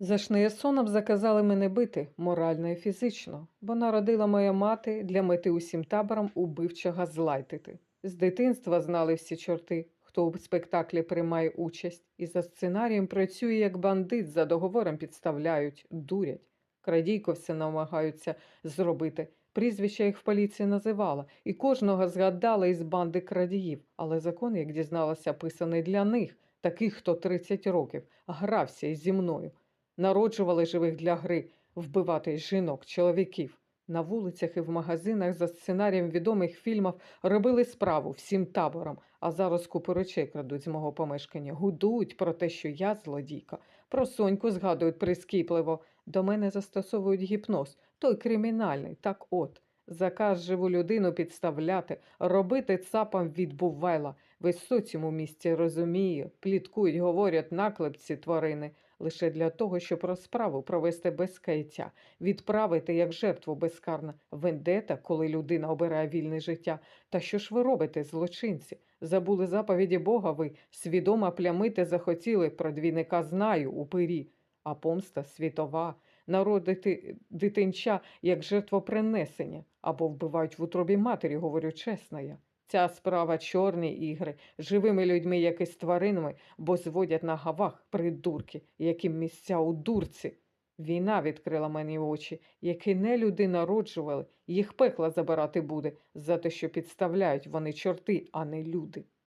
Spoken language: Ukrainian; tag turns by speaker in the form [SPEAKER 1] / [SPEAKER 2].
[SPEAKER 1] За шнеєсоном заказали мене бити морально і фізично, бо народила моя мати для мети усім табором убивчо газлайтити. З дитинства знали всі чорти, хто у спектаклі приймає участь, і за сценарієм працює як бандит, за договором підставляють, дурять. Крадійко все намагаються зробити. Прізвища їх в поліції називала, і кожного згадала із банди крадіїв, але закон, як дізналася, писаний для них, таких, хто 30 років, грався із зі мною. Народжували живих для гри, вбивати жінок, чоловіків. На вулицях і в магазинах за сценарієм відомих фільмів робили справу всім табором, а зараз купу речей крадуть з мого помешкання, гудують про те, що я злодійка. Про соньку згадують прискіпливо. До мене застосовують гіпноз, той кримінальний, так от. Заказ живу людину підставляти, робити цапам від бувайла. Весь соціум у місті розуміє, пліткують, говорять наклепці тварини лише для того, щоб розправу провести без каяття, відправити як жертву безкарно вендета, коли людина обирає вільне життя. Та що ж ви робите, злочинці? Забули заповіді Бога ви, свідомо плямити захотіли, про двійника знаю, упирі. А помста світова, народити дитинча як жертвопринесення, або вбивають в утробі матері, говорю чесно я. Ця справа чорні ігри, живими людьми, як і з тваринами, бо зводять на гавах придурки, яким місця у дурці. Війна відкрила мені очі, які не люди народжували, їх пекла забирати буде, за те, що підставляють вони чорти, а не люди.